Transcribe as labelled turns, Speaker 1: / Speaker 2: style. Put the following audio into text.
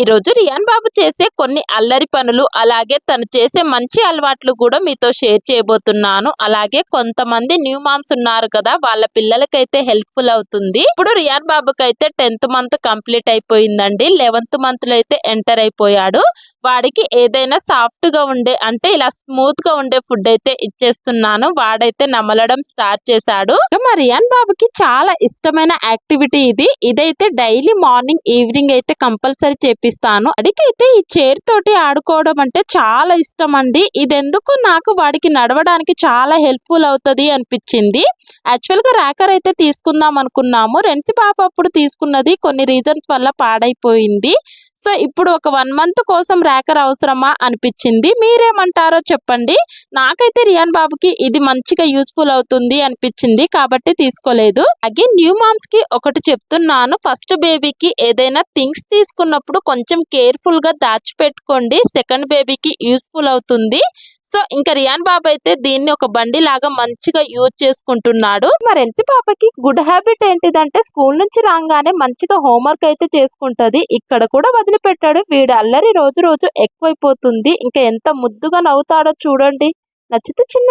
Speaker 1: ఈ రోజు రియాన్ బాబు చేసే కొన్ని అల్లరి పనులు అలాగే తను చేసే మంచి అలవాట్లు కూడా మీతో షేర్ చేయబోతున్నాను. అలాగే కొంతమంది న్యూ మామ్స్ ఉన్నారు కదా వాళ్ళ పిల్లలకైతే హెల్ప్ఫుల్ అవుతుంది. ఇప్పుడు రియాన్ బాబుకి అయితే టెన్త్ మంత్ కంప్లీట్ అయిపోయిందండి. లెవెన్త్ మంత్లో అయితే ఎంటర్ అయిపోయాడు. వాడికి ఏదైనా సాఫ్ట్గా ఉండే అంటే ఇలా స్మూత్గా ఉండే ఫుడ్ అయితే ఇచ్చేస్తున్నాను. వాడైతే నమలడం స్టార్ట్ చేశాడు. మా రియాన్ బాబుకి చాలా ఇష్టమైన యాక్టివిటీ ఇది. ఇదైతే డైలీ మార్నింగ్ ఈవినింగ్ అయితే కంపల్సరీ చూపిస్తాను అడికైతే ఈ చైర్ తోటి ఆడుకోవడం అంటే చాలా ఇష్టం అండి ఇది ఎందుకు నాకు వాడికి నడవడానికి చాలా హెల్ప్ఫుల్ అవుతది అనిపించింది. యాక్చువల్గా ర్యాకర్ అయితే తీసుకుందాం అనుకున్నాము. రెంచి పాప అప్పుడు తీసుకున్నది కొన్ని రీజన్స్ వల్ల పాడైపోయింది. సో ఇప్పుడు ఒక వన్ మంత్ కోసం ర్యాకర్ అవసరమా అనిపించింది. మీరేమంటారో చెప్పండి. నాకైతే రియాన్ బాబుకి ఇది మంచిగా యూస్ఫుల్ అవుతుంది అనిపించింది కాబట్టి తీసుకోలేదు. అలాగే న్యూ మామ్స్కి ఒకటి చెప్తున్నాను. ఫస్ట్ బేబీకి ఏదైనా థింగ్స్ తీసుకున్నప్పుడు కొంచెం కేర్ఫుల్గా దాచిపెట్టుకోండి. సెకండ్ బేబీకి యూస్ఫుల్ అవుతుంది. సో ఇంకా రియాన్ బాబు అయితే దీన్ని ఒక బండి లాగా మంచిగా యూజ్ చేసుకుంటున్నాడు. మరి ఎంచి పాపకి గుడ్ హ్యాబిట్ ఏంటిదంటే స్కూల్ నుంచి రాగానే మంచిగా హోంవర్క్ అయితే చేసుకుంటది. ఇక్కడ కూడా వదిలిపెట్టాడు. వీడు అల్లరి రోజు రోజు ఎక్కువైపోతుంది. ఇంకా ఎంత ముద్దుగా నవ్వుతాడో చూడండి. నచ్చితే చిన్న